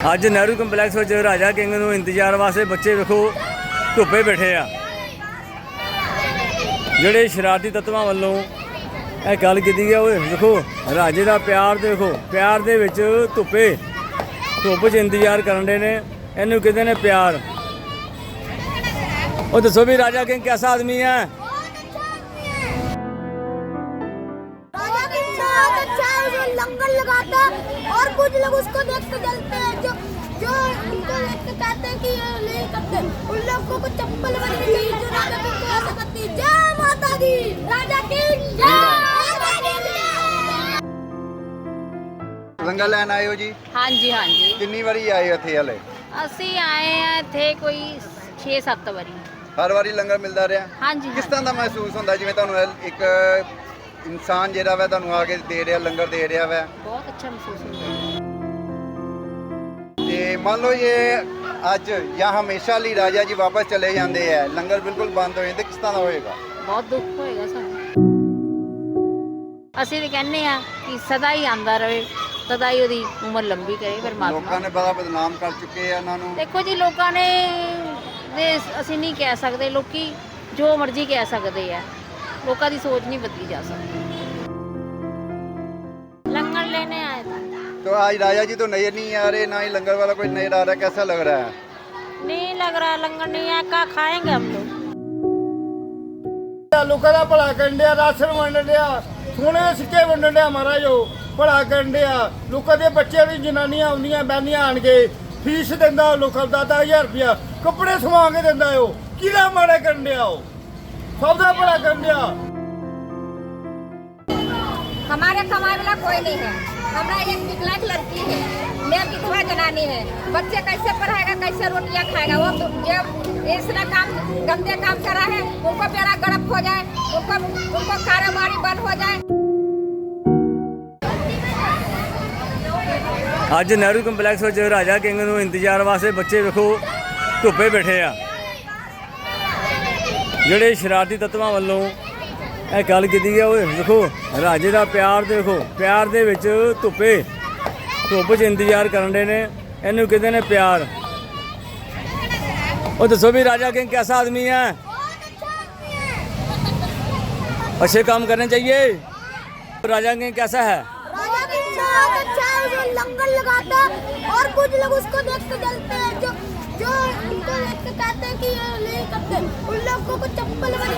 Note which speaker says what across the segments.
Speaker 1: ਅੱਜ ਨਹਿਰੂ ਕੰਪਲੈਕਸ ਵਿੱਚ ਰਾਜਾ ਕਿੰਗ ਨੂੰ ਇੰਤਜ਼ਾਰ ਵਾਸਤੇ ਬੱਚੇ ਵੇਖੋ ਧੁੱਪੇ ਬੈਠੇ ਆ ਜਿਹੜੇ ਸ਼ਰਾਰਤੀ ਤੱਤਵਾਂ ਵੱਲੋਂ ਇਹ ਗੱਲ ਕੀਤੀ ਹੈ ਓਏ ਵੇਖੋ ਰਾਜੇ ਦਾ ਪਿਆਰ ਤੇ ਵੇਖੋ ਪਿਆਰ ਦੇ ਵਿੱਚ ਧੁੱਪੇ ਧੁੱਪ 'ਚ ਇੰਤਜ਼ਾਰ ਕਰਨ ਦੇ ਨੇ ਇਹਨੂੰ ਕਹਿੰਦੇ ਨੇ ਪਿਆਰ ਉਹ ਦੱਸੋ ਵੀ ਰਾਜਾ ਕਿੰਗ ਕਿਹਦਾ ਆਦਮੀ ਹੈ
Speaker 2: राजा की बहुत अच्छा है जो लंगर लगाता है और कुछ लोग उसको देख के जलते हैं जो जो उनको देख के कहते हैं कि ये नहीं करते उन लोगों को चप्पल बननी चाहिए जो राजा की को ऐसा करती है जय माता दी राजा की जय माता की जय
Speaker 3: ਲੰਗਰ ਲੈਣ ਆਏ ਹੋ ਜੀ
Speaker 4: ਹਾਂਜੀ ਹਾਂਜੀ
Speaker 3: ਕਿੰਨੀ ਵਾਰੀ ਆਏ ਹੋ ਇੱਥੇ ਹਲੇ
Speaker 4: ਅਸੀਂ ਆਏ ਆ ਇੱਥੇ ਕੋਈ 6-7 ਵਾਰੀ
Speaker 3: ਹਰ ਵਾਰੀ ਲੰਗਰ ਮਿਲਦਾ ਰਿਹਾ
Speaker 4: ਹਾਂਜੀ
Speaker 3: ਕਿਸ ਤਰ੍ਹਾਂ ਦਾ ਮਹਿਸੂਸ ਹੁੰਦਾ ਜਿਵੇਂ ਤੁਹਾਨੂੰ ਇਹ ਇੱਕ ਇਨਸਾਨ ਜਿਹੜਾ ਵਾ ਤੁਹਾਨੂੰ ਆ ਕੇ ਦੇ ਰਿਹਾ ਲੰਗਰ ਦੇ ਰਿਹਾ ਵਾ
Speaker 4: ਬਹੁਤ ਅੱਛਾ ਮਹਿਸੂਸ ਹੁੰਦਾ ਹੈ।
Speaker 3: ਤੇ ਮੰਨ ਲਓ ਇਹ ਅੱਜ ਜਾਂ ਹਮੇਸ਼ਾ ਲਈ ਰਾਜਾ ਜੀ ਵਾਪਸ ਚਲੇ ਜਾਂਦੇ ਆ ਲੰਗਰ ਬਿਲਕੁਲ ਬੰਦ ਹੋ ਜਾਂਦੇ ਕਿਸ ਤਰ੍ਹਾਂ ਦਾ ਹੋਏਗਾ?
Speaker 4: ਬਹੁਤ ਦੁੱਖ ਹੋਏਗਾ ਸਾਨੂੰ। ਅਸੀਂ ਤਾਂ ਕਹਿੰਦੇ ਆ ਕਿ ਸਦਾ ਹੀ ਆਂਦਾ ਰਹੇ ਸਦਾ ਹੀ ਉਹਦੀ ਉਮਰ ਲੰਬੀ ਕਰੇ
Speaker 3: ਲੋਕਾਂ
Speaker 4: ਪਰਮਾਤਮਾ
Speaker 3: ਨੇ ਬੜਾ ਬਦਨਾਮ ਕਰ ਚੁੱਕੇ ਆ ਇਹਨਾਂ ਨੂੰ।
Speaker 4: ਦੇਖੋ ਜੀ ਲੋਕਾਂ ਨੇ ਦੇ ਅਸੀਂ ਨਹੀਂ ਕਹਿ ਸਕਦੇ ਲੋਕੀ ਜੋ ਮਰਜ਼ੀ ਕਹਿ ਸਕਦੇ ਆ ਲੋਕਾਂ ਦੀ ਸੋਚ ਨਹੀਂ ਬਦਲੀ ਜਾ ਸਕਦੀ।
Speaker 3: तो आज राजा जी तो नजर नहीं आ रहे ना ही लंगर वाला कोई नजर आ रहा है कैसा लग रहा है
Speaker 4: नहीं लग रहा लंगर नहीं है क्या खाएंगे हम लोग
Speaker 5: ਲੋਕਾਂ ਦਾ ਭਲਾ ਕਰਨ ਡਿਆ ਰਾਸ਼ਨ ਵੰਡਣ ਡਿਆ ਸੋਨੇ ਦੇ ਸਿੱਕੇ ਵੰਡਣ ਡਿਆ ਮਹਾਰਾਜ ਉਹ ਭਲਾ ਕਰਨ ਡਿਆ ਲੋਕਾਂ ਦੇ ਬੱਚਿਆਂ ਦੀ ਜਨਾਨੀਆਂ ਆਉਂਦੀਆਂ ਬੈਂਦੀਆਂ ਆਣ ਕੇ ਫੀਸ ਦਿੰਦਾ ਉਹ ਲੋਕਾਂ ਦਾ 10000 ਰੁਪਇਆ ਕੱਪੜੇ ਸਵਾ ਕੇ ਦਿੰਦਾ ਉਹ ਕਿਹੜਾ ਮਾੜਾ ਕਰਨ ਡਿਆ ਉਹ ਸਭ ਦਾ ਭਲਾ ਕਰਨ ਡਿਆ
Speaker 6: हमारे कमाए वाला कोई नहीं है हमारा एक विकलांग लड़की है मैं विधवा जनानी है बच्चे कैसे पढ़ाएगा कैसे रोटियां खाएगा वो तो ये इसने काम गंदे काम करा है उनको बेड़ा गर्क हो जाए उनको उनको कारोबारी बंद हो जाए
Speaker 1: ਅੱਜ ਨਹਿਰੂ ਕੰਪਲੈਕਸ ਵਿੱਚ ਰਾਜਾ ਕਿੰਗ ਨੂੰ ਇੰਤਜ਼ਾਰ ਵਾਸਤੇ ਬੱਚੇ ਵੇਖੋ ਧੁੱਪੇ ਬੈਠੇ ਆ ਜਿਹੜੇ ਸ਼ਰਾਰਤੀ ਤੱਤਵਾਂ ਵੱਲੋਂ ਇਹ ਗੱਲ ਕੀਤੀ ਹੈ ਓਏ ਵੇਖੋ ਰਾਜੇ ਦਾ ਪਿਆਰ ਤੇ ਵੇਖੋ ਪਿਆਰ ਦੇ ਵਿੱਚ ਧੁੱਪੇ ਧੁੱਪ 'ਚ ਇੰਤਜ਼ਾਰ ਕਰਨ ਦੇ ਨੇ ਇਹਨੂੰ ਕਹਿੰਦੇ ਨੇ ਪਿਆਰ ਉਹ ਦੱਸੋ ਵੀ ਰਾਜਾ किंग कैसा आदमी है अच्छे काम करने चाहिए राजा किंग कैसा है
Speaker 2: राजा की बहुत अच्छा है जो लंगर लगाता है और कुछ लोग उसको देख के जलते हैं जो जो उनको देख के कहते हैं कि ये नहीं करते उन लोगों को चप्पल बननी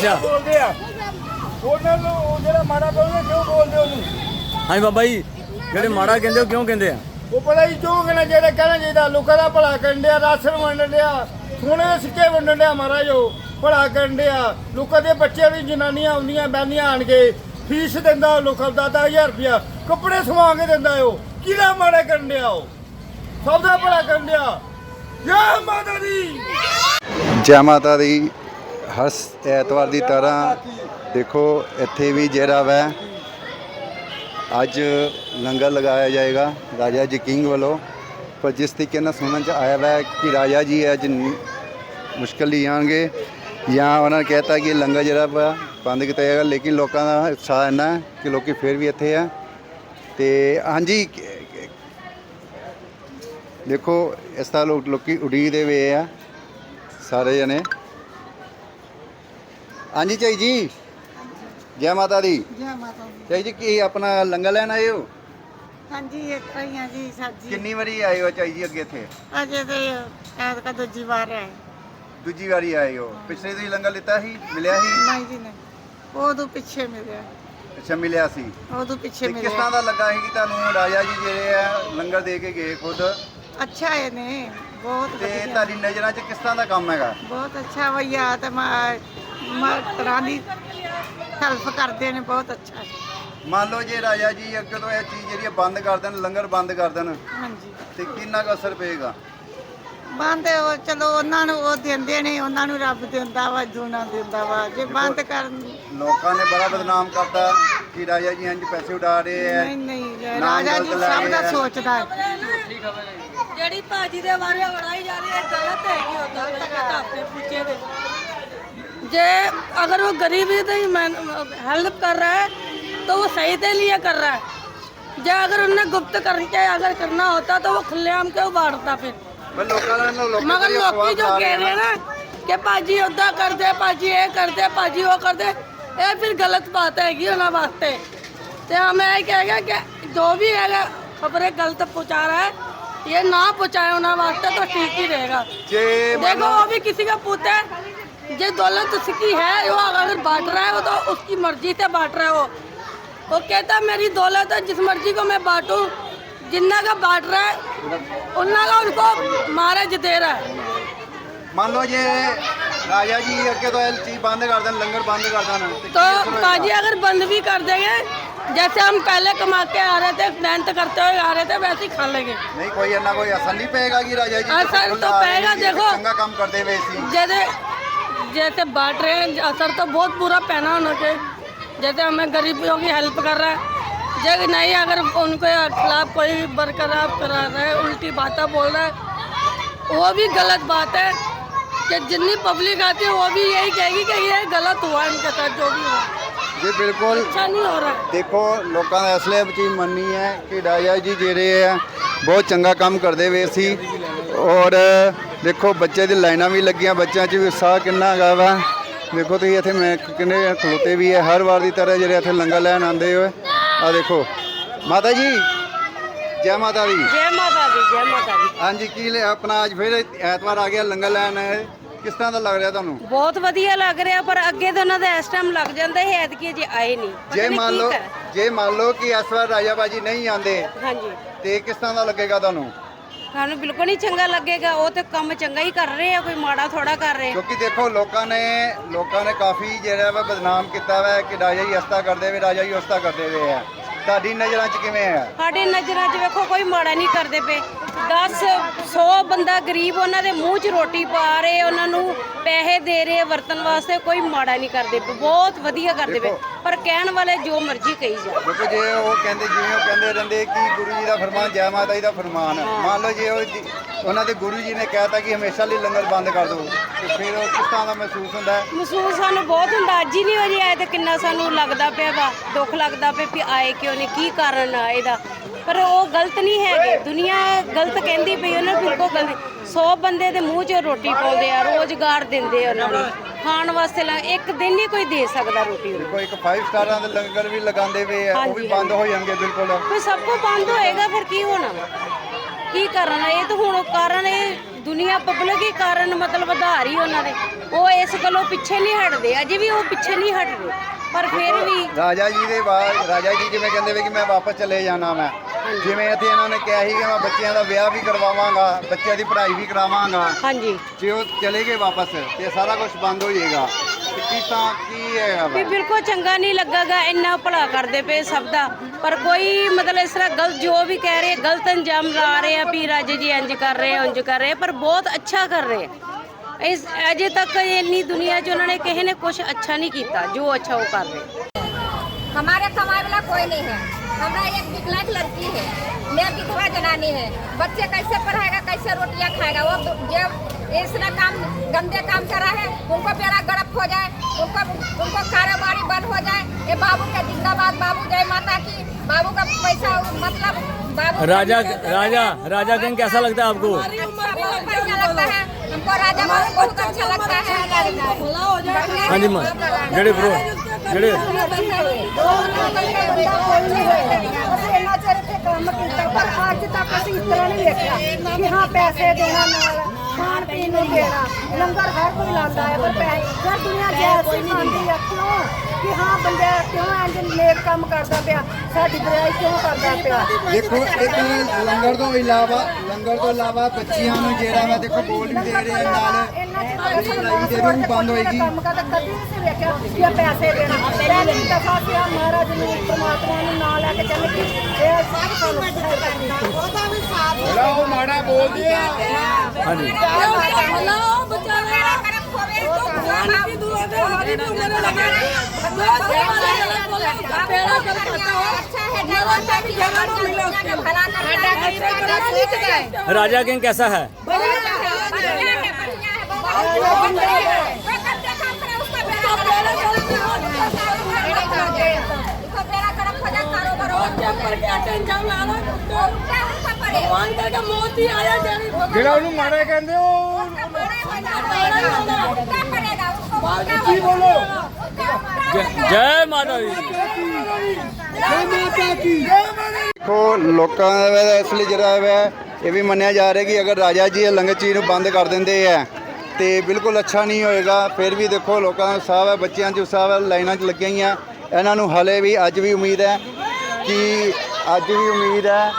Speaker 1: ਅੱਛਾ।
Speaker 5: ਬੋਲਦੇ ਆ। ਉਹਨਾਂ ਨੂੰ ਉਹ ਜਿਹੜਾ ਮਾੜਾ ਬੋਲਦੇ ਕਿਉਂ ਬੋਲਦੇ ਉਹਨੂੰ?
Speaker 1: ਹਾਂਜੀ ਬਾਬਾ ਜੀ ਜਿਹੜੇ ਮਾੜਾ ਕਹਿੰਦੇ ਉਹ ਕਿਉਂ ਕਹਿੰਦੇ ਆ?
Speaker 5: ਉਹ ਪਤਾ ਹੀ ਕਿਉਂ ਕਹਿਣਾ ਚਾਹੀਦਾ ਕਹਿਣਾ ਚਾਹੀਦਾ ਲੋਕਾਂ ਦਾ ਭਲਾ ਕਰਨ ਡਿਆ ਰਾਸ਼ਨ ਵੰਡਣ ਡਿਆ। ਸੋਨੇ ਦੇ ਸਿੱਕੇ ਵੰਡਣ ਡਿਆ ਮਹਾਰਾਜ ਉਹ ਭਲਾ ਕਰਨ ਡਿਆ। ਲੋਕਾਂ ਦੇ ਬੱਚਿਆਂ ਦੀ ਜਨਾਨੀਆਂ ਆਉਂਦੀਆਂ ਬੈਂਦੀਆਂ ਆਣ ਕੇ ਫੀਸ ਦਿੰਦਾ ਉਹ ਲੋਕਾਂ ਦਾ 10000 ਰੁਪਇਆ। ਕੱਪੜੇ ਸਵਾ ਕੇ ਦਿੰਦਾ ਉਹ ਕਿਹੜਾ ਮਾੜਾ ਕਰਨ ਡਿਆ ਉਹ? ਸਭ ਦਾ ਭਲਾ ਕਰਨ ਡਿਆ। ਜੈ ਮਾਤਾ ਦੀ!
Speaker 3: ਜੈ ਮਾਤਾ ਦੀ। ਹਰ ਐਤਵਾਰ ਦੀ ਤਰ੍ਹਾਂ ਦੇਖੋ, ਇੱਥੇ ਵੀ ਜਿਹੜਾ ਵੈ, ਅੱਜ ਲੰਗਰ ਲਗਾਇਆ ਜਾਏਗਾ ਰਾਜਾ ਜੀ ਕਿੰਗ ਵੱਲੋਂ। ਪਰ ਜਿਸ ਤਰੀਕੇ ਨਾਲ ਸੁਣਨ ਚ ਆਇਆ ਵੈ ਕਿ ਰਾਜਾ ਜੀ ਅੱਜ ਨ- ਮੁਸ਼ਕਲ ਹੀ ਆਣਗੇ ਜਾਂ ਉਹਨਾਂ ਨੇ ਕਹਿਤਾ ਕਿ ਲੰਗਰ ਜਿਹੜਾ ਵਾ ਬੰਦ ਕੀਤਾ ਜਾਏਗਾ, ਲੇਕਿਨ ਲੋਕਾਂ ਦਾ ਉਤਸ਼ਾਹ ਇੰਨਾ ਹੈ ਕਿ ਲੋਕੀ ਫਿਰ ਵੀ ਇੱਥੇ ਆ। ਤੇ ਹਾਂਜੀ, ਦੇਖੋ, ਇਸ ਤਰ੍ਹਾਂ ਲੋਕ, ਲੋਕੀ ਉਡੀਕਦੇ ਵੇ ਆ, ਸਾਰੇ ਜਣੇ। ਹਾਂਜੀ ਚਾਈ ਜੀ। ਜੈ ਮਾਤਾ ਦੀ।
Speaker 7: ਜੈ ਮਾਤਾ ਦੀ।
Speaker 3: ਚਾਈ ਜੀ ਕੀ ਆਪਣਾ ਲੰਗਰ ਲੈਣ ਆਏ ਹੋ?
Speaker 7: ਹਾਂਜੀ ਇੱਕ ਹੀ ਆ ਜੀ ਸਬਜ਼ੀ।
Speaker 3: ਕਿੰਨੀ ਵਾਰੀ ਆਏ ਹੋ ਚਾਈ ਜੀ ਅੱਗੇ ਇੱਥੇ?
Speaker 7: ਅਜੇ ਤੇ ਐਤਕਾ ਦੂਜੀ ਵਾਰ ਹੈ
Speaker 3: ਦੂਜੀ ਵਾਰੀ ਆਏ ਹੋ। ਪਿਛਲੇ ਤੁਸੀਂ ਲੰਗਰ ਲਿੱਤਾ ਸੀ? ਮਿਲਿਆ ਸੀ?
Speaker 7: ਨਹੀਂ ਜੀ ਨਹੀਂ। ਉਦੋਂ ਪਿੱਛੇ ਮਿਲਿਆ।
Speaker 3: ਅੱਛਾ ਮਿਲਿਆ ਸੀ।
Speaker 7: ਉਦੋਂ ਪਿੱਛੇ
Speaker 3: ਤੇ ਕਿਸ ਤਰ੍ਹਾਂ
Speaker 7: ਮਿਲਿਆ
Speaker 3: ਦਾ ਲੱਗਾ ਸੀ ਕਿ ਤੁਹਾਨੂੰ ਰਾਜਾ ਜੀ ਜਿਹੜੇ ਆ ਲੰਗਰ ਦੇ ਕੇ ਗਏ ਖੁਦ?
Speaker 7: ਅੱਛਾ ਹੈ ਨੇ। ਬਹੁਤ
Speaker 3: ਤੇ
Speaker 7: ਵਧੀਆ।
Speaker 3: ਤੁਹਾਡੀ ਨਜ਼ਰਾਂ 'ਚ ਕਿਸ ਤਰ੍ਹਾਂ ਦਾ ਕੰਮ ਹੈਗਾ?
Speaker 7: ਬਹੁਤ ਅੱਛਾ ਭਈਆ ਤੇ ਮਾਤਰਾਂ ਦੀ ਹੈਲਪ ਕਰਦੇ ਨੇ ਬਹੁਤ ਅੱਛਾ
Speaker 3: ਮੰਨ ਲਓ ਜੇ ਰਾਜਾ ਜੀ ਅੱਗੇ ਤੋਂ ਇਹ ਚੀਜ਼ ਜਿਹੜੀ ਬੰਦ ਕਰ ਦੇਣ ਲੰਗਰ ਬੰਦ ਕਰ ਦੇਣ
Speaker 7: ਹਾਂਜੀ।
Speaker 3: ਤੇ ਕਿੰਨਾ ਕੁ ਅਸਰ ਪਏਗਾ?
Speaker 7: ਬੰਦ ਉਹ ਚਲੋ ਉਹਨਾਂ ਨੂੰ ਉਹ ਦਿੰਦੇ ਨੇ ਉਹਨਾਂ ਨੂੰ ਰੱਬ ਦਿੰਦਾ ਵਾ ਦੂਣਾ ਦਿੰਦਾ ਵਾ। ਜੇ ਬੰਦ ਕਰਨ
Speaker 3: ਲੋਕਾਂ ਨੇ ਬੜਾ ਬਦਨਾਮ ਕਰਤਾ ਕਿ ਰਾਜਾ ਜੀ ਇੰਜ ਪੈਸੇ ਉਡਾ ਰਹੇ ਆ।
Speaker 7: ਨਹੀਂ ਨਹੀਂ ਰਾਜਾ ਜੀ ਸਭ ਦਾ। ਸੋਚਦਾ ਹੈ।
Speaker 8: ਜਿਹੜੀ ਭਾਜੀ ਦੇ ਬਾਰੇ ਰਹੀ ਹੈ ਗਲਤ ਹੈਗੀ ਗਲਤ ਹੈ ਤਾਂ ਆਪਣੇ ਪੁੱਛੇ ਦੇ
Speaker 9: जे अगर वो गरीबी गरीब हेल्प तो कर रहा है तो वो सही के लिए कर रहा है। जे अगर उनने गुप्त करके अगर करना होता तो वो खुलेआम क्यों बांटता फिर? मगर लोग जो कह रहे हैं ना कि पाजी उदा कर दे पाजी ये कर दे पाजी वो कर दे ये फिर गलत बात हैगी उन्होंने वास्ते। तो हमें ये कहेगा कि जो भी है खबरें गलत पहुँचा रहा है ये ना पहुँचाए उन्होंने वास्ते तो ठीक ही रहेगा। देखो वो भी किसी का पूछते है जो दौलत उसकी है वो अगर बांट रहा है वो तो उसकी मर्जी से बांट रहा है वो वो कहता है मेरी दौलत है जिस मर्जी को मैं बांटूं जिन्ना का बांट रहा है उन्ना का उनको मारे जिते रहा है
Speaker 3: ਮੰਨ ਲਓ ਜੇ ਰਾਜਾ ਜੀ ਅੱਗੇ ਤੋਂ ਇਹ ਚੀਜ਼ ਬੰਦ ਕਰ ਦੇਣ ਲੰਗਰ ਬੰਦ ਕਰ ਦੇਣ ਤੇ ਕੀ
Speaker 9: तो
Speaker 3: ਅਸਰ ਹੋਏਗਾ?
Speaker 9: बाजी अगर बंद भी कर देंगे जैसे हम पहले कमा के आ रहे थे मेहनत करते हुए आ रहे थे वैसे ही खा लेंगे
Speaker 3: ਨਹੀਂ ਕੋਈ ਇੰਨਾ ਕੋਈ ਅਸਰ ਨਹੀਂ ਪਏਗਾ ਕਿ ਰਾਜਾ ਜੀ
Speaker 9: ਅਸਰ
Speaker 3: ਬਿਲਕੁਲ
Speaker 9: ਤਾਂ
Speaker 3: ਆ ਰਹੇ
Speaker 9: ਪਏਗਾ,
Speaker 3: ਜੀ,
Speaker 9: ਦੇਖੋ।
Speaker 3: ਚੰਗਾ ਕੰਮ ਕਰਦੇ ਵੇ ਸੀ
Speaker 9: जैसे जैसे बांट रहे हैं असर तो बहुत बुरा पहना उनके जैसे हमें गरीबियों की हेल्प कर रहा है जब नहीं अगर उनके खिलाफ कोई बरकरार करा रहा है उल्टी बातें बोल रहा है वो भी गलत बात है कि जितनी पब्लिक आती है वो भी यही कहेगी कि ये गलत हुआ इनके साथ जो भी हुआ
Speaker 3: ਜੀ ਬਿਲਕੁਲ
Speaker 9: अच्छा नहीं हो रहा है
Speaker 3: ਦੇਖੋ ਲੋਕਾਂ ਦਾ ਅਸਲੇ ਵਿੱਚ ਚੀਜ਼ ਮੰਨਣੀ ਹੈ ਕਿ ਰਾਜਾ ਜੀ ਜਿਹੜੇ ਆ ਬਹੁਤ ਚੰਗਾ ਕੰਮ ਕਰਦੇ ਵੇ ਸੀ ਔਰ ਦੇਖੋ ਬੱਚੇ ਦੀ ਲਾਈਨਾਂ ਵੀ ਲੱਗੀਆਂ ਬੱਚਿਆਂ 'ਚ ਵੀ ਉਤਸ਼ਾਹ ਕਿੰਨਾ ਹੈਗਾ ਵਾ। ਦੇਖੋ ਤੁਸੀਂ ਇੱਥੇ ਮੈਂ ਕਿੰਨੇ ਖਲੋਤੇ ਵੀ ਹੈ ਹਰ ਵਾਰ ਦੀ ਤਰ੍ਹਾਂ ਜਿਹੜੇ ਇੱਥੇ ਲੰਗਰ ਲੈਣ ਆਉਂਦੇ ਹੋ ਆ ਦੇਖੋ ਮਾਤਾ ਜੀ ਜੈ ਮਾਤਾ ਦੀ।
Speaker 9: ਜੈ ਮਾਤਾ ਦੀ ਜੈ ਮਾਤਾ ਦੀ।
Speaker 3: ਹਾਂਜੀ ਕੀ ਲੈ ਆਪਣਾ ਅੱਜ ਫਿਰ ਐਤਵਾਰ ਆ ਗਿਆ ਲੰਗਰ ਲੈਣ। ਕਿਸ ਤਰ੍ਹਾਂ ਦਾ ਲੱਗ ਰਿਹਾ ਤੁਹਾਨੂੰ?
Speaker 9: ਬਹੁਤ ਵਧੀਆ ਲੱਗ ਰਿਹਾ ਪਰ ਅੱਗੇ ਤਾਂ ਉਹਨਾਂ ਦਾ ਇਸ ਟਾਈਮ ਲੱਗ ਜਾਂਦਾ ਹੈ ਐਤਕੀ ਜੇ ਆਏ ਨਹੀਂ।
Speaker 3: ਜੇ ਮੰਨ ਲਓ ਜੇ ਮੰਨ ਲਓ ਕਿ ਇਸ ਵਾਰ ਰਾਜਾ ਬਾਜੀ ਨਹੀਂ ਆਉਂਦੇ
Speaker 9: ਹਾਂਜੀ।
Speaker 3: ਤੇ ਕਿਸ ਤਰ੍ਹਾਂ ਦਾ ਲੱਗੇਗਾ ਤੁਹਾਨੂੰ?
Speaker 9: ਸਾਨੂੰ ਬਿਲਕੁਲ ਨਹੀਂ ਚੰਗਾ ਲੱਗੇਗਾ, ਉਹ ਤੇ ਕੰਮ ਚੰਗਾ ਹੀ ਕਰ ਰਹੇ ਆ, ਕੋਈ ਮਾੜਾ ਥੋੜਾ ਕਰ ਰਹੇ।
Speaker 3: ਕਿਉਂਕਿ ਦੇਖੋ, ਲੋਕਾਂ ਨੇ ਲੋਕਾਂ ਨੇ ਕਾਫੀ ਜਿਹੜਾ ਵਾ ਬਦਨਾਮ ਕੀਤਾ ਵਾ, ਕਿ ਰਾਜਾ ਜੀ ਅਸਤਾ ਕਰਦੇ ਵੇ ਰਾਜਾ ਜੀ ਉਸਤਾ ਕਰਦੇ ਵੇ ਆ। ਤੁਹਾਡੀ ਨਜ਼ਰਾਂ 'ਚ ਕਿਵੇਂ ਆ?
Speaker 9: ਸਾਡੇ ਨਜ਼ਰਾਂ 'ਚ ਵੇਖੋ ਕੋਈ ਮਾੜਾ ਨਹੀਂ ਕਰਦੇ ਪਏ। 10 100 ਬੰਦਾ ਗਰੀਬ ਉਹਨਾਂ ਦੇ ਮੂੰਹ 'ਚ ਰੋਟੀ ਪਾ ਰਹੇ ਉਹਨਾਂ ਨੂੰ ਪੈਸੇ ਦੇ ਰਹੇ ਵਰਤਨ ਵਾਸਤੇ ਕੋਈ ਮਾੜਾ ਨਹੀਂ ਕਰਦੇ ਪਏ। ਬਹੁਤ ਵਧੀਆ ਕਰਦੇ ਪਏ। ਪਰ ਕਹਿਣ ਵਾਲੇ ਜੋ ਮਰਜ਼ੀ ਕਹੀ ਜਾ
Speaker 3: ਦੇਖੋ ਜੇ ਉਹ ਕਹਿੰਦੇ ਜਿਵੇਂ ਉਹ ਕਹਿੰਦੇ ਰਹਿੰਦੇ ਕਿ ਗੁਰੂ ਜੀ ਦਾ ਫਰਮਾਨ ਜੈ ਮਾਤਾ ਜੀ ਦਾ ਫਰਮਾਨ। ਹੈ। ਮੰਨ ਲਓ ਜੇ ਉਹ ਜੀ- ਉਹਨਾਂ ਦੇ ਗੁਰੂ ਜੀ ਨੇ ਕਹਿਤਾ ਕਿ ਹਮੇਸ਼ਾ ਲਈ ਲੰਗਰ ਬੰਦ ਕਰ ਦਿਓ। ਤੇ ਫਿਰ ਉਹ ਕਿਸ ਤਰ੍ਹਾਂ ਦਾ ਮਹਿਸੂਸ ਹੁੰਦਾ ਹੈ?
Speaker 9: ਮਹਿਸੂਸ ਸਾਨੂੰ ਬਹੁਤ ਹੁੰਦਾ। ਅੱਜ ਹੀ ਨਹੀਂ ਹੋਈ ਆਏ ਤੇ ਕਿੰਨਾ ਸਾਨੂੰ ਲੱਗਦਾ ਪਿਆ ਵਾ ਦੁੱਖ ਲੱਗਦਾ ਪਿਆ ਵੀ ਆਏ ਕਿਉਂ ਨਹੀਂ ਕੀ ਕਾਰਨ ਆ ਇਹਦਾ? ਪਰ ਉਹ ਗਲਤ ਨਹੀਂ ਹੈਗੇ। ਦੁਨੀਆ ਗਲਤ ਕਹਿੰਦੀ ਪਈ ਉਹਨਾਂ ਨੂੰ ਬਿਲਕੁਲ ਗਲਤ। 100 ਬੰਦੇ ਦੇ ਮੂੰਹ 'ਚ ਰੋਟੀ ਪਾਉਂਦੇ ਆ ਰੋਜ਼ਗਾਰ ਦਿੰਦੇ ਆ ਉਹਨਾਂ ਨੂੰ। ਖਾਣ ਵਾਸਤੇ ਲਾ- ਇੱਕ ਦਿਨ ਨਹੀਂ ਕੋਈ ਦੇ ਸਕਦਾ ਰੋਟੀ
Speaker 3: ਦੇਖੋ ਇੱਕ 5 ਸਟਾਰਾਂ ਦੇ ਲੰਗਰ ਵੀ ਲਗਾਉਂਦੇ ਵੇ ਆ ਉਹ ਵੀ ਬੰਦ ਹੋ ਜਾਣਗੇ ਬਿਲਕੁਲ।
Speaker 9: ਕੋਈ ਸਭ ਕੁਝ ਬੰਦ ਹੋਏਗਾ ਫਿਰ ਕੀ ਹੋਣਾ? ਕੀ ਕਰਨਾ? ਇਹ ਤਾਂ ਹੁਣ ਕਾਰਨ ਇਹ ਦੁਨੀਆ ਪਬਲਿਕ ਹੀ ਕਾਰਨ ਮਤਲਬ ਆਧਾਰ ਹੀ ਉਹਨਾਂ ਦੇ। ਉਹ ਇਸ ਗੱਲੋਂ ਪਿੱਛੇ ਨਹੀਂ ਹਟਦੇ ਅਜੇ ਵੀ ਉਹ ਪਿੱਛੇ ਨਹੀਂ ਹਟਦੇ। ਪਰ ਫਿਰ ਵੀ
Speaker 3: ਰਾਜਾ ਜੀ ਦੇ ਬਾਅਦ ਰਾਜਾ ਜੀ ਜਿਵੇਂ ਕਹਿੰਦੇ ਵੇ ਕਿ ਮੈਂ ਵਾਪਸ ਚਲੇ ਜਾਣਾ ਮੈਂ। ਜਿਵੇਂ ਇੱਥੇ ਇਹਨਾਂ ਨੇ ਕਿਹਾ ਸੀ ਕਿ ਮੈਂ ਬੱਚਿਆਂ ਦਾ ਵਿਆਹ ਵੀ ਕਰਵਾਵਾਂਗਾ ਬੱਚਿਆਂ ਦੀ ਪੜ੍ਹਾਈ ਵੀ ਕਰਾਵਾਂਗਾ।
Speaker 9: ਹਾਂਜੀ।
Speaker 3: ਜੇ ਉਹ ਚਲੇ ਗਏ ਵਾਪਸ ਤੇ ਸਾਰਾ ਕੁਝ ਬੰਦ ਹੋ ਜਾਏਗਾ। ਕੀ ਤਾਂ ਕੀ ਹੈ
Speaker 9: ਵੀ ਬਿਲਕੁਲ ਚੰਗਾ ਨਹੀਂ ਲੱਗਾਗਾ ਇੰਨਾ ਭਲਾ ਕਰਦੇ ਪਏ ਸਭ ਦਾ। ਪਰ ਕੋਈ ਮਤਲਬ ਇਸ ਤਰ੍ਹਾਂ ਗਲਤ ਜੋ ਵੀ ਕਹਿ ਰਹੇ ਗਲਤ ਅੰਜਾਮ ਲਾ ਰਹੇ ਆ ਵੀ ਰਾਜੇ ਜੀ ਇੰਜ ਕਰ ਰਹੇ ਉਂਝ ਕਰ ਰਹੇ ਪਰ ਬਹੁਤ ਅੱਛਾ ਕਰ ਰਹੇ ਆ। ਇਸ ਅਜੇ ਤੱਕ ਇੰਨੀ ਦੁਨੀਆ 'ਚ ਉਹਨਾਂ ਨੇ ਕਿਸੇ ਨੇ ਕੁਝ ਅੱਛਾ ਨਹੀਂ ਕੀਤਾ ਜੋ ਅੱਛਾ ਉਹ ਕਰ ਰਹੇ
Speaker 6: हमारे कमाए वाला कोई नहीं है हमारा एक विकलांग लड़की है मैं विधवा जनानी है बच्चे कैसे पढ़ाएगा कैसे रोटियां खाएगा वो दु- जो इसने काम गंदे काम करा है उनको बेड़ा गड़प हो जाए उनको उनको कारोबारी बंद हो जाए ये बाबू के जिंदाबाद बाबू जय माता की बाबू का पैसा मतलब बाबू
Speaker 8: राजा राजा राजा किंग कैसा लगता है आपको
Speaker 6: अच्छा बहुत बढ़िया लगता है हमको राजा बाबू बहुत अच्छा लगता है
Speaker 8: हाँ जी माँ जेड़े ब्रो जेड़े
Speaker 7: ਅਸੀਂ ਇੰਨਾ ਚਿਰ ਇੱਥੇ ਕੰਮ ਕੀਤਾ ਪਰ ਅੱਜ ਤੱਕ ਅਸੀਂ ਇਸ ਤਰ੍ਹਾਂ ਨਹੀਂ ਵੇਖਿਆ ਕਿ ਹਾਂ ਪੈਸੇ ਦੇਣਾ ਨਾਲ ਖਾਣ ਪੀਣ ਨੂੰ ਦੇਣਾ ਲੰਗਰ ਹਰ ਕੋਈ ਲਾਉਂਦਾ ਹੈ ਪਰ ਪੈਸੇ ਹਰ ਦੁਨੀਆ ਜੈਸੀ ਖਾਂਦੀ ਆ ਕਿਉਂ ਕਿ ਹਾਂ ਬੰਦਾ ਕਿਉਂ ਇੰਜ ਨੇਕ ਕੰਮ ਕਰਦਾ ਪਿਆ ਸਾਡੀ ਬੁਰਾਈ ਕਿਉਂ ਕਰਦਾ ਪਿਆ
Speaker 3: ਦੇਖੋ ਇੱਕ ਲੰਗਰ ਤੋਂ ਇਲਾਵਾ ਲੰਗਰ ਤੋਂ ਇਲਾਵਾ ਬੱਚਿਆਂ ਨੂੰ ਜਿਹੜਾ ਵਾ ਦੇਖੋ ਬੋਲ ਵੀ ਦੇ ਰਹੇ ਆ ਨਾਲ
Speaker 7: ਇੰਨਾ
Speaker 3: ਜਿਹੜੀ ਲੜਾਈ ਦੇ ਵੀ ਬੰਦ ਹੋਏਗੀ
Speaker 7: ਕੰਮ ਕਰਦਾ ਕਦੀ ਨਹੀਂ ਸੀ ਵੇਖਿਆ ਕਿ ਇਹ ਪੈਸੇ ਦੇਣਾ ਪਹਿਲੀ ਦਫਾ ਕਿ ਆ ਮਹਾਰਾਜ ਨੂੰ ਪ੍ਰਮਾਤਮਾ ਨੂੰ ਨਾਂ ਲੈ ਕੇ ਚੱਲ ਗਈ ਇਹ ਸਭ ਸਾਨੂੰ ਉਹਦਾ ਵੀ ਸਾਥ
Speaker 5: ਉਹ ਮਾੜਾ ਬੋਲਦੇ ਆ
Speaker 8: हाँ जी
Speaker 6: अच्छा
Speaker 8: राजा किंग कैसा है
Speaker 6: इसको बेड़ा गर्क हो जाए कारोबार हो
Speaker 8: पर क्या टेंशन ला रहा
Speaker 6: तो उल्टा उल्टा पड़ेगा
Speaker 8: भगवान करके मौत ही आया जाने
Speaker 5: ਜਿਹੜਾ ਉਹਨੂੰ ਮਾਰੇ ਕਹਿੰਦੇ ਉਹ
Speaker 6: उल्टा पड़ेगा उसको उल्टा
Speaker 5: ਕੀ ਬੋਲੋ
Speaker 6: उल्टा
Speaker 1: ਜੈ ਮਾਤਾ ਦੀ
Speaker 3: ਦੇਖੋ ਲੋਕਾਂ ਦਾ ਇਸ ਲਈ ਜਿਹੜਾ ਹੈ ਇਹ ਵੀ ਮੰਨਿਆ ਜਾ ਰਿਹਾ ਕਿ ਅਗਰ ਰਾਜਾ ਜੀ ਇਹ ਲੰਗਰ ਚੀਜ਼ ਨੂੰ ਬੰਦ ਕਰ ਦਿੰਦੇ ਆ ਤੇ ਬਿਲਕੁਲ ਅੱਛਾ ਨਹੀਂ ਹੋਏਗਾ ਫਿਰ ਵੀ ਦੇਖੋ ਲੋਕਾਂ ਦਾ ਉਤਸ਼ਾਹ ਹੈ ਬੱਚਿਆਂ 'ਚ ਉਤਸ਼ਾਹ ਹੈ ਲਾਈਨਾਂ 'ਚ ਲੱਗੀਆਂ ਹੋਈਆਂ ਇਹਨਾਂ ਨੂੰ ਹਲੇ ਵੀ ਅੱਜ ਵੀ ਉਮੀਦ ਹੈ ਕਿ ਅੱਜ ਵੀ ਉਮੀਦ ਹੈ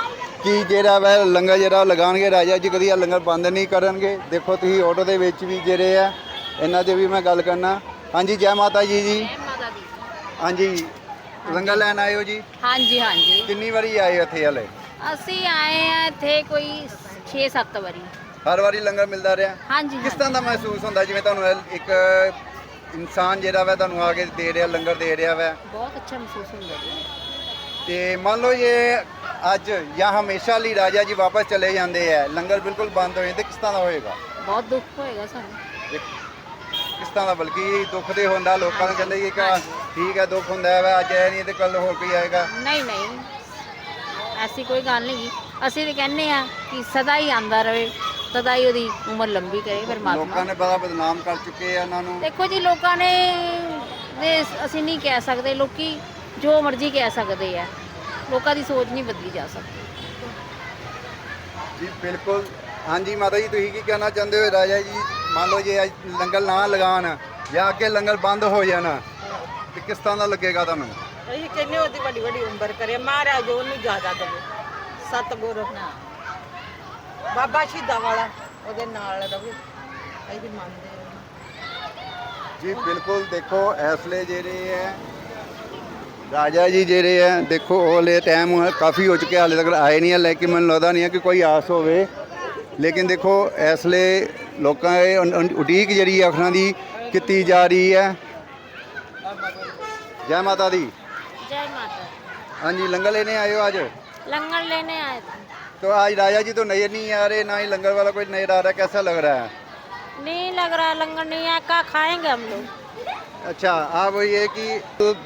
Speaker 3: ਕਿ ਜਿਹੜਾ ਵੈ ਲੰਗਰ ਜਿਹੜਾ ਉਹ ਲਗਾਉਣਗੇ ਰਾਜਾ ਜੀ ਕਦੀ ਲੰਗਰ ਬੰਦ ਨਹੀਂ ਕਰਨਗੇ। ਦੇਖੋ ਤੁਸੀਂ ਆਟੋ ਦੇ ਵਿੱਚ ਵੀ ਜਿਹੜੇ ਆ ਇਹਨਾਂ ਦੇ ਵੀ ਮੈਂ ਗੱਲ ਕਰਨਾ। ਹਾਂਜੀ ਜੈ ਮਾਤਾ ਜੀ ਜੀ। ਹਾਂਜੀ ਲੰਗਰ ਲੈਣ ਆਏ ਹੋ ਜੀ?
Speaker 4: ਹਾਂਜੀ ਹਾਂਜੀ।
Speaker 3: ਕਿੰਨੀ ਵਾਰੀ ਆਏ ਹੋ ਇੱਥੇ ਹਲੇ?
Speaker 4: ਅਸੀਂ ਆਏ ਆ ਇੱਥੇ ਕੋਈ 6-7 ਵਾਰੀ।
Speaker 3: ਹਰ ਵਾਰੀ ਲੰਗਰ ਮਿਲਦਾ ਰਿਹਾ?
Speaker 4: ਹਾਂਜੀ
Speaker 3: ਕਿਸ ਤਰ੍ਹਾਂ ਦਾ ਮਹਿਸੂਸ ਹੁੰਦਾ ਜਿਵੇਂ ਤੁਹਾਨੂੰ ਇਹ ਇੱਕ ਇਨਸਾਨ ਜਿਹੜਾ ਵਾ ਤੁਹਾਨੂੰ ਆ ਕੇ ਦੇ ਰਿਹਾ ਲੰਗਰ ਦੇ ਰਿਹਾ ਵਾ?
Speaker 4: ਬਹੁਤ ਅੱਛਾ ਮਹਿਸੂਸ ਹੁੰਦਾ ਜੀ।
Speaker 3: ਤੇ ਮੰਨ ਲਓ ਇਹ ਅੱਜ ਜਾਂ ਹਮੇਸ਼ਾ ਲਈ ਰਾਜਾ ਜੀ ਵਾਪਸ ਚਲੇ ਜਾਂਦੇ ਆ। ਲੰਗਰ ਬਿਲਕੁਲ ਬੰਦ ਹੋ ਜਾਂਦੇ ਕਿਸ ਤਰ੍ਹਾਂ ਦਾ ਹੋਏਗਾ?
Speaker 4: ਬਹੁਤ ਦੁੱਖ ਹੋਏਗਾ ਸਾਨੂੰ।
Speaker 3: ਕਿਸ ਤਰ੍ਹਾਂ ਦਾ ਬਲਕਿ ਦੁੱਖ ਦੇ ਹੁੰਦਾ ਲੋਕਾਂ ਨੂੰ ਕਹਿੰਦੇ ਕਿ ਕਾ ਠੀਕ ਹੈ ਦੁੱਖ ਹੁੰਦਾ ਹੈ ਅੱਜ ਇਹ ਨਹੀਂ ਤੇ ਕੱਲ ਹੋਰ ਕੋਈ ਆਏਗਾ।
Speaker 4: ਨਹੀਂ ਨਹੀਂ। ਐਸੀ ਕੋਈ ਗੱਲ ਨਹੀਂ। ਅਸੀਂ ਤੇ ਕਹਿੰਨੇ ਆ ਕਿ ਸਦਾ ਹੀ ਆਂਦਾ ਰਵੇ ਸਦਾ ਹੀ ਉਹਦੀ ਉਮਰ ਲੰਬੀ ਕਰੇ
Speaker 3: ਲੋਕਾਂ
Speaker 4: ਪਰਮਾਤਮਾ
Speaker 3: ਨੇ ਬੜਾ ਬਦਨਾਮ ਕਰ ਚੁੱਕੇ ਆ ਇਹਨਾਂ ਨੂੰ।
Speaker 4: ਦੇਖੋ ਜੀ ਲੋਕਾਂ ਨੇ ਦੇ ਅਸੀਂ ਨਹੀਂ ਕਹਿ ਸਕਦੇ ਲੋਕੀ ਜੋ ਮਰਜ਼ੀ ਕਹਿ ਸਕਦੇ ਆ। ਲੋਕਾਂ ਦੀ ਸੋਚ ਨਹੀਂ ਬਦਲੀ ਜਾ ਸਕਦੀ।
Speaker 3: ਜੀ ਬਿਲਕੁਲ। ਹਾਂਜੀ ਮਾਤਾ ਜੀ ਤੁਸੀਂ ਕੀ ਕਹਿਣਾ ਚਾਹੁੰਦੇ ਹੋ? ਰਾਜਾ ਜੀ ਮੰਨ ਲਓ ਜੇ ਅੱਜ ਲੰਗਰ ਨਾ ਲਗਾਣ ਜਾਂ ਅੱਗੇ ਲੰਗਰ ਬੰਦ ਹੋ ਜਾਣਾ ਤੇ ਕਿਸ ਤਰ੍ਹਾਂ ਦਾ ਲੱਗੇਗਾ ਤੁਹਾਨੂੰ?
Speaker 7: ਅਸੀਂ ਕਹਿੰਦੇ ਉਹਦੀ ਵੱਡੀ ਵੱਡੀ ਉਮਰ ਕਰੇ। ਮਹਾਰਾਜ ਉਹਨੂੰ ਜ਼ਿਆਦਾ ਦੇਵੇ। ਸਤਿਗੁਰ। ਬਾਬਾ ਸ਼ਹੀਦਾਂ ਵਾਲਾ ਉਹਦੇ ਨਾਲ ਰਵੇ। ਅਸੀਂ ਮੰਨਦੇ ਹਾਂ।
Speaker 3: ਜੀ ਬਿਲਕੁਲ। ਦੇਖੋ ਐਸਲੇ ਜਿਹੜੇ ਹੈ ਰਾਜਾ ਜੀ ਜਿਹੜੇ ਹੈ ਦੇਖੋ ਉਹਲੇ ਟਾਈਮ ਕਾਫੀ ਹੋ ਚੁੱਕਿਆ ਹਾਲੇ ਤੱਕ ਆਏ ਨਹੀਂ ਹੈ ਲੇਕਿਨ ਮੈਨੂੰ ਲੱਗਦਾ ਨਹੀਂ ਹੈ ਕਿ ਕੋਈ ਆਸ ਹੋਵੇ ਲੇਕਿਨ ਦੇਖੋ ਐਸਲੇ ਲੋਕਾਂ ਇਹ ਉਨ- ਉਨ- ਉਡੀਕ ਜਿਹੜੀ ਹੈ ਅੱਖਰਾਂ ਦੀ ਕੀਤੀ ਜਾ ਰਹੀ ਹੈ ਜੈ ਮਾਤਾ ਦੀ
Speaker 4: ਜੈ ਮਾਤਾ
Speaker 3: ਹਾਂਜੀ ਲੰਗਰ ਲੈਣੇ ਆਏ ਹੋ ਅੱਜ
Speaker 4: लंगर लेने आए थे
Speaker 3: तो आज राजा जी तो नजर नहीं आ रहे ना ही लंगर वाला कोई नजर आ रहा है कैसा लग रहा है
Speaker 4: नहीं लग रहा लंगर नहीं है का खाएंगे हम लोग
Speaker 3: ਅੱਛਾ ਆਪ ਇਹ ਕਿ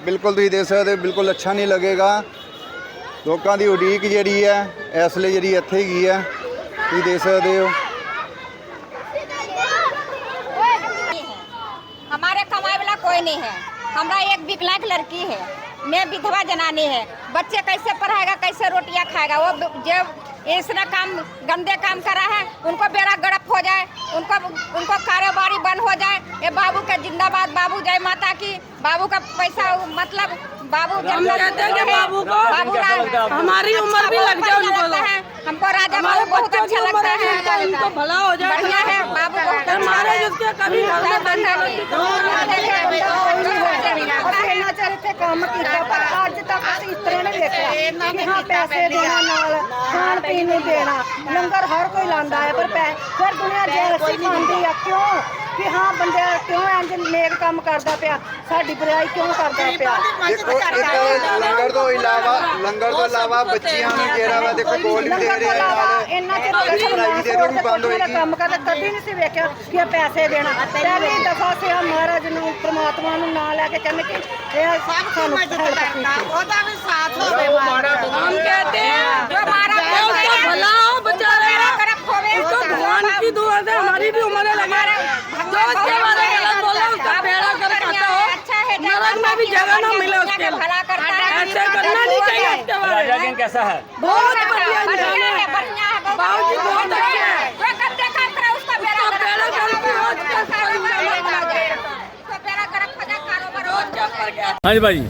Speaker 3: ਬਿਲਕੁਲ ਤੁਸੀਂ ਦੇਖ ਸਕਦੇ ਹੋ, ਬਿਲਕੁਲ ਅੱਛਾ ਨਹੀਂ ਲੱਗੇਗਾ ਲੋਕਾਂ ਦੀ ਉਡੀਕ ਜਿਹੜੀ ਹੈ ਇਸ ਲਈ ਜਿਹੜੀ ਇੱਥੇ ਹੀ ਹੈ ਤੁਸੀਂ ਦੇਖ ਸਕਦੇ ਹੋ
Speaker 6: हमारे कमाए वाला कोई नहीं है हमरा एक विकलांग लड़की है मैं विधवा जनानी है बच्चे कैसे पढ़ाएगा कैसे रोटियां खाएगा वो जो ऐसा काम गंदे काम कर है उनको बेड़ा गड़प हो जाए उनको उनको कारोबारी बंद हो जाए ये बाबू का जिंदाबाद बाबू जय माता की बाबू का पैसा मतलब बाबू
Speaker 8: हम कहते हैं कि बाबू को
Speaker 6: बाबू
Speaker 8: हमारी उम्र भी
Speaker 6: अच्छा,
Speaker 8: लग जाए उनको
Speaker 6: है हमको राजा बाबू बहुत अच्छा लगता
Speaker 8: है
Speaker 6: है
Speaker 8: तो उनको भला हो जाए
Speaker 6: बढ़िया है बाबू बहुत अच्छा
Speaker 8: हमारे
Speaker 6: है
Speaker 8: जिसके कभी घर में बंद
Speaker 7: ਅਸੀਂ ਕਿ ਹਾਂ ਪੈਸੇ ਦੇਣਾ ਨਾਲ ਖਾਣ ਪੀਣ ਨੂੰ ਦੇਣਾ। ਲੰਗਰ ਹਰ ਕੋਈ ਲਾਂਦਾ ਹੈ ਪਰ ਪੈ ਫਿਰ ਦੁਨੀਆ ਜੈਲਸੀ ਖਾਂਦੀ ਆ। ਕਿਉਂ? ਕਿ ਹਾਂ ਬੰਦੇ ਕਿਉਂ ਇੰਜ ਨੇਕ ਕੰਮ ਕਰਦਾ ਪਿਆ? ਸਾਡੀ ਬੁਰਾਈ ਕਿਉਂ ਕਰਦਾ ਪਿਆ
Speaker 3: ਦੇਖੋ ਇੱਕ ਲੰਗਰ ਤੋਂ ਇਲਾਵਾ ਲੰਗਰ ਤੋਂ ਇਲਾਵਾ ਬੱਚਿਆਂ ਨੂੰ ਜਿਹੜਾ ਵਾ ਦੇਖੋ ਗੋਲ ਵੀ ਦੇ ਰਹੇ ਆ ਨਾਲ
Speaker 7: ਇੰਨਾ ਚਿਰ
Speaker 3: ਇੱਕ ਪੜ੍ਹਾਈ ਦੇ ਤੋਂ ਵੀ ਬੰਦ
Speaker 7: ਮੇਰਾ
Speaker 3: ਹੋਏਗੀ
Speaker 7: ਕੰਮ ਕਰਦਾ ਕਦੀ ਨਹੀਂ ਸੀ ਵੇਖਿਆ ਕਿ ਇਹ ਪੈਸੇ ਦੇਣਾ ਪਹਿਲੀ ਦਫਾ ਸੇ ਆ ਮਹਾਰਾਜ ਨੂੰ ਪ੍ਰਮਾਤਮਾ ਨੂੰ ਨਾਂ ਲੈ ਕੇ ਕਹਿੰਦੇ ਕਿ ਇਹ ਸਭ ਸਾਨੂੰ ਉਹਦਾ ਵੀ ਸਾਥ ਹੋਵੇ
Speaker 8: हम कहते हैं
Speaker 6: जो हमारा
Speaker 8: कि उसका भला हो बेचारे उसको भगवान की दुआ से हमारी भी उम्र लगे जो उसके बारे नरक में भी जगह ना मिले उसके
Speaker 6: भला करता है
Speaker 8: ऐसे करना नहीं चाहिए उसके बारे
Speaker 1: राजा
Speaker 8: में
Speaker 1: किंग कैसा है
Speaker 8: बहुत बढ़िया
Speaker 6: बढ़िया
Speaker 8: इंसान
Speaker 6: है
Speaker 8: है
Speaker 6: बढ़िया है बहुत
Speaker 8: बाबू जी
Speaker 6: अच्छा
Speaker 8: बहुत अच्छे हैं
Speaker 6: जो गंदे काम करे उसका बेड़ा
Speaker 8: उसका बेड़ा गर्क हो, उसका परिणाम बना दे।
Speaker 6: उसका बेड़ा गर्क हो जाए कारोबार हो
Speaker 8: उसके ऊपर क्या
Speaker 1: ਹਾਂਜੀ ਭਾਜੀ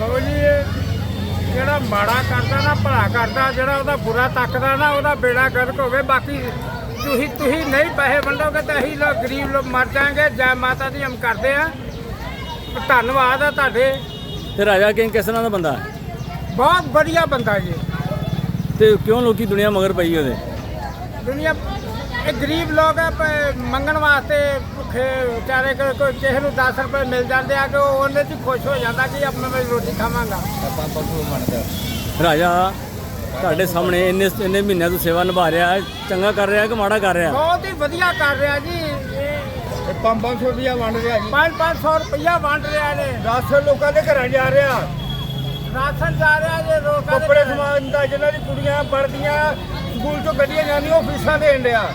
Speaker 5: ਬਾਬੂ ਜੀ ਇਹ ਜਿਹੜਾ ਮਾੜਾ ਕਰਦਾ ਨਾ ਭਲਾ ਕਰਦਾ ਜਿਹੜਾ ਉਹਦਾ ਬੁਰਾ ਤੱਕਦਾ ਨਾ ਉਹਦਾ ਬੇੜਾ ਗਰਕ ਹੋਵੇ ਬਾਕੀ ਤੁਸੀਂ ਤੁਸੀਂ ਨਹੀਂ ਪੈਸੇ ਵੰਡੋਗੇ ਤਾਂ ਅਸੀਂ ਲੋਕ ਗਰੀਬ ਲੋਕ ਮਰ ਜਾਾਂਗੇ ਜੈ ਮਾਤਾ ਦੀ ਹਮ ਕਰਦੇ ਆ ਧੰਨਵਾਦ ਆ ਤੁਹਾਡੇ।
Speaker 1: ਤੇ ਰਾਜਾ ਕਿੰਗ ਕਿਸ ਤਰ੍ਹਾਂ ਦਾ ਬੰਦਾ? ਹੈ?
Speaker 5: ਬਹੁਤ ਵਧੀਆ ਬੰਦਾ ਜੀ।
Speaker 1: ਤੇ ਕਿਉਂ ਲੋਕੀ ਦੁਨੀਆ ਮਗਰ ਪਈ ਉਹਦੇ?
Speaker 5: ਦੁਨੀਆ ਇਹ ਗਰੀਬ ਲੋਕ ਆ ਪ- ਮੰਗਣ ਵਾਸਤੇ ਭੁੱਖੇ ਵਿਚਾਰੇ ਕੋਈ ਕੋਈ ਕਿਸੇ ਨੂੰ 10 ਰੁਪਏ ਮਿਲ ਜਾਂਦੇ ਆ ਕਿ ਉਹ ਉਹਨੇ 'ਚ ਖੁਸ਼ ਹੋ ਜਾਂਦਾ ਕਿ ਆਪਣਾ ਮੈਂ ਰੋਟੀ ਖਾਵਾਂਗਾ।
Speaker 1: ਰਾਜਾ ਤੁਹਾਡੇ ਸਾਹਮਣੇ ਇੰਨੇ ਇੰਨੇ ਮਹੀਨਿਆਂ ਤੋਂ ਸੇਵਾ ਨਿਭਾ ਰਿਹਾ ਹੈ ਚੰਗਾ ਕਰ ਰਿਹਾ ਕਿ ਮਾੜਾ ਕਰ ਰਿਹਾ?
Speaker 5: ਬਹੁਤ ਹੀ ਵਧੀਆ ਕਰ ਰਿਹਾ ਜੀ। ਇਹ 500 ਰੁਪਇਆ ਵੰਡ ਰਿਹਾ ਜੀ।
Speaker 10: 5-500 ਰੁਪਇਆ ਵੰਡ ਰਿਹਾ ਨੇ।
Speaker 5: ਰਾਸ਼ਨ ਲੋਕਾਂ ਦੇ ਘਰਾਂ ਜਾ ਰਿਹਾ।
Speaker 10: ਰਾਸ਼ਨ ਜਾ ਰਿਹਾ ਜੇ ਲੋਕਾਂ ਦੇ
Speaker 5: ਕੱਪੜੇ। ਸਮਾਨ ਦਾ ਜਿਹਨਾਂ ਦੀ ਕੁੜੀਆਂ ਪੜਦੀਆਂ ਸਕੂਲ ਚੋਂ ਗੱਡੀਆਂ ਜਾਂਦੀਆਂ ਉਹ ਫੀਸਾਂ ਦੇਣ ਡਿਆ।